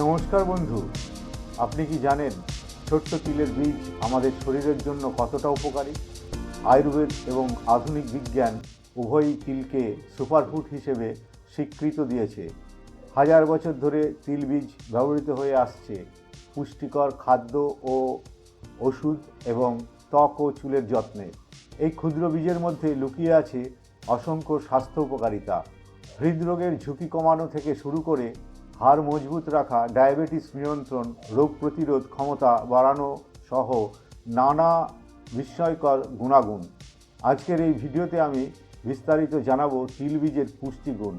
নমস্কার বন্ধু, আপনি কি জানেন ছোট্ট তিলের বীজ আমাদের শরীরের জন্য কতটা উপকারী? আয়ুর্বেদ এবং আধুনিক বিজ্ঞান উভয়ই তিলকে সুপারফুড হিসেবে স্বীকৃত দিয়েছে। হাজার বছর ধরে তিল বীজ ব্যবহৃত হয়ে আসছে। পুষ্টিকর খাদ্য ও ওষুধ এবং ত্বক ও চুলের যত্নে। এই ক্ষুদ্র বীজের মধ্যে লুকিয়ে আছে অসংখ্য স্বাস্থ্য উপকারিতা। হৃদরোগের ঝুঁকি কমানো থেকে শুরু করে হাড় মজবুত রাখা, ডায়াবেটিস নিয়ন্ত্রণ, রোগ প্রতিরোধ ক্ষমতা বাড়ানো সহ নানা বিস্ময়কর গুণাগুণ। আজকের এই ভিডিওতে আমি বিস্তারিত জানাব তিল বীজের পুষ্টিগুণ,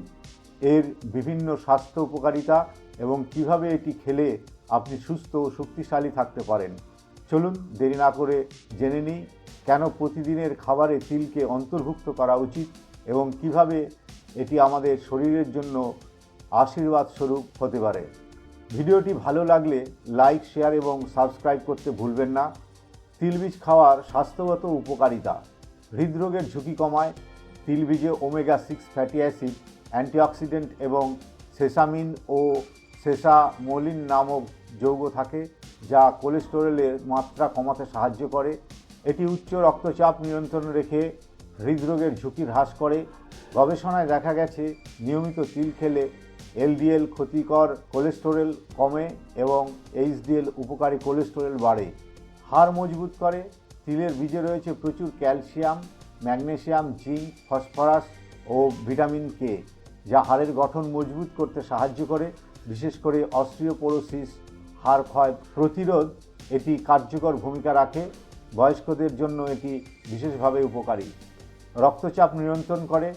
এর বিভিন্ন স্বাস্থ্য উপকারিতা এবং কীভাবে এটি খেলে আপনি সুস্থ ও শক্তিশালী থাকতে পারেন। চলুন দেরি না করে জেনে নিই কেন প্রতিদিনের খাবারে তিলকে অন্তর্ভুক্ত করা উচিত এবং কীভাবে এটি আমাদের শরীরের জন্য আশীর্বাদ স্বরূপ হতে পারে। ভিডিওটি ভালো লাগলে লাইক, শেয়ার এবং সাবস্ক্রাইব করতে ভুলবেন না। তিলবীজ খাওয়ার স্বাস্থ্যগত উপকারিতা। হৃদরোগের ঝুঁকি কমায়। তিলবীজে omega six fatty acid antioxidant এবং সেসামিন ও সেসামোলিন নামক যৌগ থাকে, যা কোলেস্টেরলের মাত্রা কমাতে সাহায্য করে। এটি উচ্চ রক্তচাপ নিয়ন্ত্রণ রেখে হৃদরোগের ঝুঁকি হ্রাস করে। গবেষণায় দেখা গেছে, নিয়মিত তিল খেলে এলডিএল ক্ষতিকর কোলেস্টেরল কমে এবং এইচডিএল উপকারী কোলেস্টেরল বাড়ে। হাড় মজবুত করে, তিলের বীজে রয়েছে প্রচুর ক্যালসিয়াম, ম্যাগনেসিয়াম, জিঙ্ক, ফসফরাস ও ভিটামিন কে, যা হাড়ের গঠন মজবুত করতে সাহায্য করে। বিশেষ করে অস্ট্রিওপোরোসিস হাড় ক্ষয় প্রতিরোধ এটি কার্যকর ভূমিকা রাখে। বয়স্কদের জন্য এটি বিশেষভাবে উপকারী। রক্তচাপ নিয়ন্ত্রণ করে,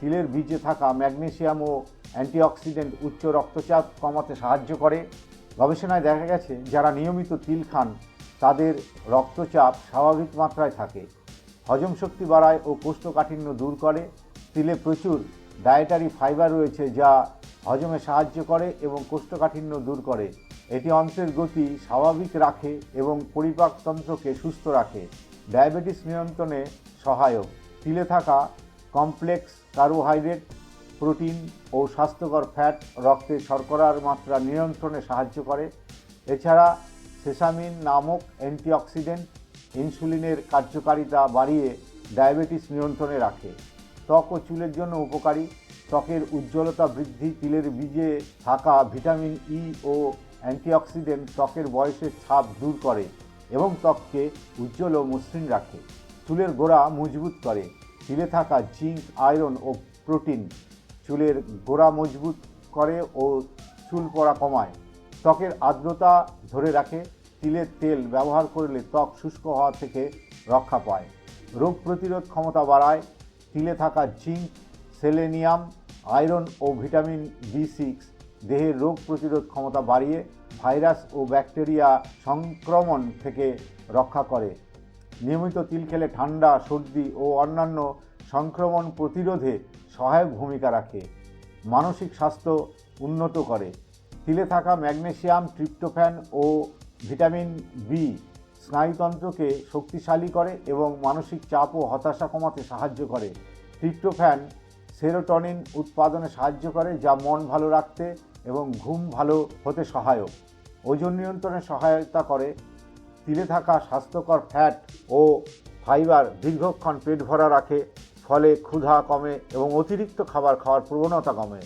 তিলের বীজে থাকা ম্যাগনেসিয়াম ও অ্যান্টিঅক্সিডেন্ট উচ্চ রক্তচাপ কমাতে সাহায্য করে। গবেষণায় দেখা গেছে, যারা নিয়মিত তিল খান, তাদের রক্তচাপ স্বাভাবিক মাত্রায় থাকে। হজম শক্তি বাড়ায় ও কোষ্ঠকাঠিন্য দূর করে। তিলে প্রচুর ডায়েটারি ফাইবার রয়েছে যা হজমে সাহায্য করে এবং কোষ্ঠকাঠিন্য দূর করে। এটি অন্ত্রের গতি স্বাভাবিক রাখে এবং পরিপাকতন্ত্রকে সুস্থ রাখে। ডায়াবেটিস নিয়ন্ত্রণে সহায়ক। তিলে থাকা কমপ্লেক্স কার্বোহাইড্রেট প্রোটিন ও স্বাস্থ্যকর ফ্যাট রক্তে শর্করার মাত্রা নিয়ন্ত্রণে সাহায্য করে। এছাড়া সেসামিন নামক অ্যান্টিঅক্সিডেন্ট ইনসুলিনের কার্যকারিতা বাড়িয়ে ডায়াবেটিস নিয়ন্ত্রণে রাখে। ত্বক ও চুলের জন্য উপকারী। ত্বকের উজ্জ্বলতা বৃদ্ধি, তিলের বীজে থাকা ভিটামিন ই ও অ্যান্টিঅক্সিডেন্ট ত্বকের বয়সের ছাপ দূর করে এবং ত্বককে উজ্জ্বল ও মসৃণ রাখে। চুলের গোড়া মজবুত করে। তিলে থাকা জিঙ্ক, আয়রন ও প্রোটিন চুলের গোড়া মজবুত করে ও চুল পড়া কমায়। ত্বকের আর্দ্রতা ধরে রাখে তিলের তেল ব্যবহার করলে ত্বক শুষ্ক হওয়া থেকে রক্ষা পায়। রোগ প্রতিরোধ ক্ষমতা বাড়ায় তিলে থাকা জিঙ্ক, সেলেনিয়াম, আয়রন ও ভিটামিন বি সিক্স দেহের রোগ প্রতিরোধ ক্ষমতা বাড়িয়ে ভাইরাস ও ব্যাকটেরিয়া সংক্রমণ থেকে রক্ষা করে। নিয়মিত তিল খেলে ঠান্ডা, সর্দি ও অন্যান্য সংক্রমণ প্রতিরোধে সহায়ক ভূমিকা রাখে, মানসিক স্বাস্থ্য উন্নত করে। তিলে থাকা ম্যাগনেশিয়াম ট্রিপ্টোফ্যান ও ভিটামিন বি স্নায়ুতন্ত্রকে শক্তিশালী করে এবং মানসিক চাপ ও হতাশা কমাতে সাহায্য করে। ট্রিপ্টোফ্যান সেরোটনিন উৎপাদনে সাহায্য করে, যা মন ভালো রাখতে এবং ঘুম ভালো হতে সহায়ক। ওজন নিয়ন্ত্রণে সহায়তা করে। তিলে থাকা স্বাস্থ্যকর ফ্যাট ও ফাইবার দীর্ঘক্ষণ পেট ভরা রাখে। ফলে ক্ষুধা কমে এবং অতিরিক্ত খাবার খাওয়ার প্রবণতা কমে।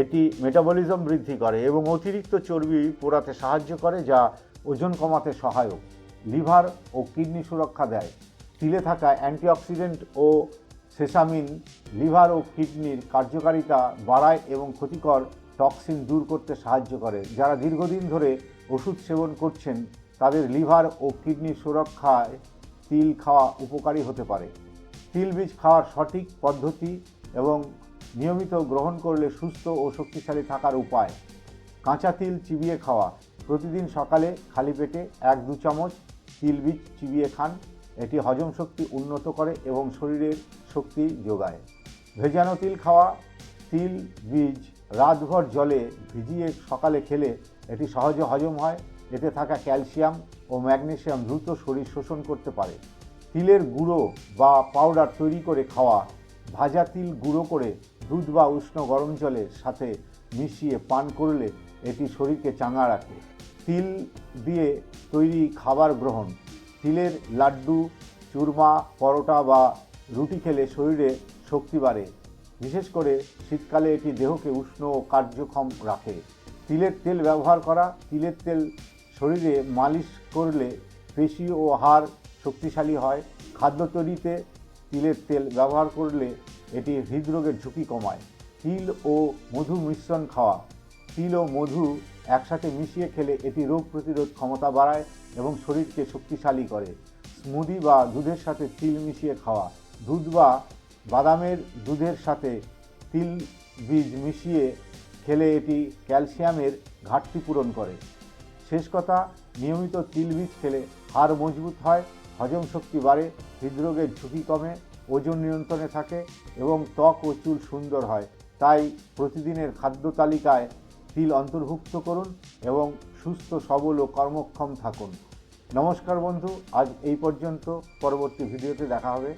এটি মেটাবলিজম বৃদ্ধি করে এবং অতিরিক্ত চর্বি পোড়াতে সাহায্য করে যা ওজন কমাতে সহায়ক। লিভার ও কিডনি সুরক্ষা দেয়। তিলে থাকা অ্যান্টিঅক্সিডেন্ট ও সেসামিন লিভার ও কিডনির কার্যকারিতা বাড়ায় এবং ক্ষতিকর টক্সিন দূর করতে সাহায্য করে। যারা দীর্ঘদিন ধরে ওষুধ সেবন করছেন, তাদের লিভার ও কিডনির সুরক্ষায় তিল খাওয়া উপকারী হতে পারে। তিল বীজ খাওয়ার সঠিক পদ্ধতি এবং নিয়মিত গ্রহণ করলে সুস্থ ও শক্তিশালী থাকার উপায়। কাঁচা তিল চিবিয়ে খাওয়া। প্রতিদিন সকালে খালি পেটে এক দু চামচ তিল বীজ চিবিয়ে খান। এটি হজম শক্তি উন্নত করে এবং শরীরের শক্তি যোগায়। ভেজানো তিল খাওয়া। তিল বীজ রাতভর জলে ভিজিয়ে সকালে খেলে এটি সহজে হজম হয়। এতে থাকা ক্যালসিয়াম ও ম্যাগনেশিয়াম দ্রুত শরীর শোষণ করতে পারে। তিলের গুঁড়ো বা পাউডার তৈরি করে খাওয়া, ভাজা তিল গুঁড়ো করে দুধ বা উষ্ণ গরম জলের সাথে মিশিয়ে পান করলে এটি শরীরকে চাঙা রাখে। তিল দিয়ে তৈরি খাবার গ্রহণ, তিলের লাড্ডু, চুরমা, পরোটা বা রুটি খেলে শরীরে শক্তি বাড়ে। বিশেষ করে শীতকালে এটি দেহকে উষ্ণ ও কার্যক্ষম রাখে। তিলের তেল ব্যবহার করা, তিলের তেল শরীরে মালিশ করলে পেশি ও হাড় শক্তিশালী হয়। খাদ্য তৈরিতে তিলের তেল ব্যবহার করলে এটি হৃদরোগের ঝুঁকি কমায়। তিল ও মধু মিশ্রণ খাওয়া। তিল ও মধু একসাথে মিশিয়ে খেলে এটি রোগ প্রতিরোধ ক্ষমতা বাড়ায় এবং শরীরকে শক্তিশালী করে। স্মুদি বা দুধের সাথে তিল মিশিয়ে খাওয়া। দুধ বা বাদামের দুধের সাথে তিল বীজ মিশিয়ে খেলে এটি ক্যালসিয়ামের ঘাটতি পূরণ করে। শেষ কথা, নিয়মিত তিল বীজ খেলে হাড় মজবুত হয় হজম শক্তি বাড়ে, হৃদরোগের ঝুঁকি কমে, ওজন নিয়ন্ত্রণে থাকে এবং ত্বক ও চুল সুন্দর হয়। তাই প্রতিদিনের খাদ্য তালিকায় তিল অন্তর্ভুক্ত করুন এবং সুস্থ, সবল ও কর্মক্ষম থাকুন। নমস্কার বন্ধু, আজ এই পর্যন্ত পরবর্তী ভিডিওতে দেখা হবে।